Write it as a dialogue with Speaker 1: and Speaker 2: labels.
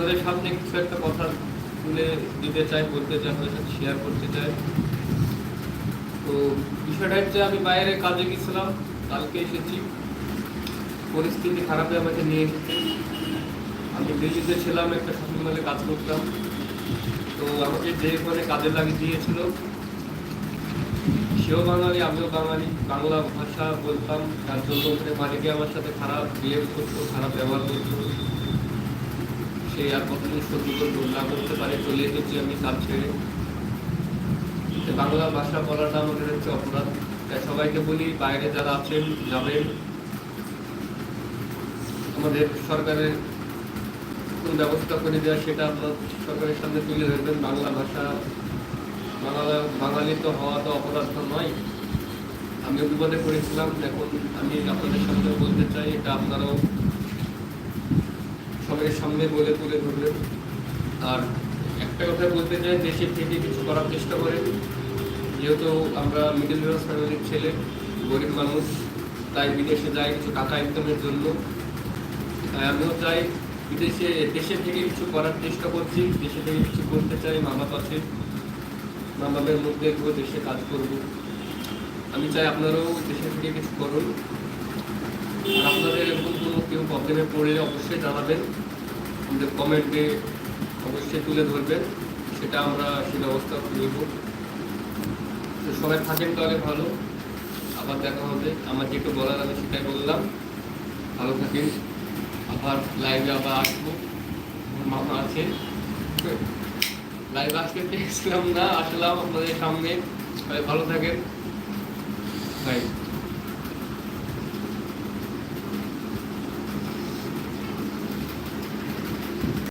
Speaker 1: আপনাদের সামনে কিছু একটা কথা তুলে দিতে চাই, বলতে চাই, আপনাদের সাথে শেয়ার করতে চাই। তো বিষয়টা হচ্ছে, আমি বাইরে কাজে গেছিলাম, কালকে এসেছি। পরিস্থিতি খারাপে আমাকে নিয়ে এসেছে। আমি দিল্লিতে ছিলাম, একটা শপিং মলে কাজ করতাম। তো আমাকে যে ওখানে কাজে লাগিয়ে দিয়েছিল, সেও বাঙালি, আমিও বাঙালি। বাংলা ভাষা বলতাম, তার জন্য ওখানে মালিকে আমার সাথে খারাপ, বিহেভ করতো, খারাপ ব্যবহার করতো। সে আর কতদিন সহ্য করব না করতে পারে চলে এসেছি আমি কাজ ছেড়ে। বাংলা ভাষা বলাটা আমাদের হচ্ছে অপরাধ। তাই সবাইকে বলি, বাইরে যারা আছেন, যাবেন। আমাদের সরকারের কোন ব্যবস্থা করে দেওয়া সেটা আপনার সরকারের সামনে তুলে ধরবেন। বাংলা ভাষা, বাংলা, বাঙালি তো হওয়া তো অপরাধ নয়। আমি বিপদে পড়েছিলাম, এখন আমি আপনাদের সামনে বলতে চাই, এটা আপনারাও সবাই সামনে বলে তুলে ধরবেন আর একটা কথা বলতে চাই দেশে থেকে কিছু করার চেষ্টা করেন। যেহেতু আমরা মিডিল ক্লাস ফ্যামিলির ছেলে, গরিব মানুষ, তাই বিদেশে যাই কিছু টাকা ইনকামের জন্য। তাই আমিও চাই বিদেশে দেশে থেকে কিছু করার চেষ্টা করছি। দেশে থেকে কিছু করতে চাই মা বাপ আছে। মা বাপের মধ্যে গিয়ে দেশে কাজ করব। আমি চাই আপনারাও দেশে থেকে কিছু করুন। আর আপনাদের এরকম কোনো কেউ প্রবলেমে পড়লে অবশ্যই জানাবেন। আমাদের কমেন্টে অবশ্যই তুলে ধরবেন সেটা আমরা সে ব্যবস্থা করব তো সবাই থাকেন তাহলে ভালো, আবার দেখা হবে। আমার যেটা বলার আমি সেটাই বললাম। ভালো থাকেন। আবার লাইভে আবার আসব। মামা আছে। লাইভ আসতে পেয়েছিলাম না, আসলাম আপনাদের সামনে। ভালো থাকেন। বাই